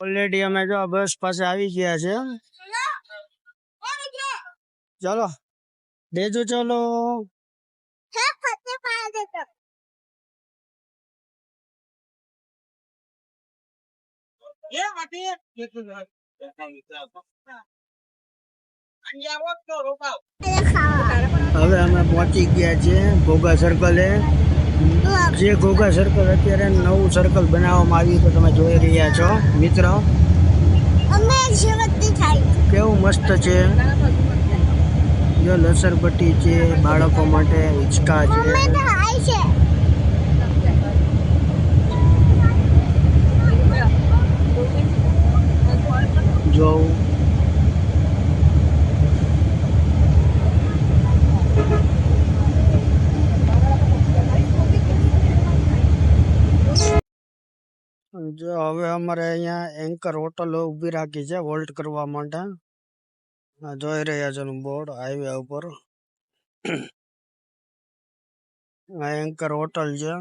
Already અમે જો બસ પાસે આવી ગયા છે. ચલો. દેજો ચલો. હવે અમે પહોંચી ગયા છીએ ભોગા સર્કલે જે ઘોઘા સર્કલ અત્યારે નવું સર્કલ બનાવવામાં આવ્યું તો તમે જોઈ રહ્યા છો મિત્ર. કેવું મસ્ત છે. જો લસરપટ્ટી છે બાળકો માટે હિંચકા છે. જો હવે અમારે અહીંયા એન્કર હોટલ ઊભી રાખી છે હોલ્ડ કરવા માટે. જોઈ રહ્યા છો બોર્ડ હાઈવે ઉપર. આ એન્કર હોટલ છે.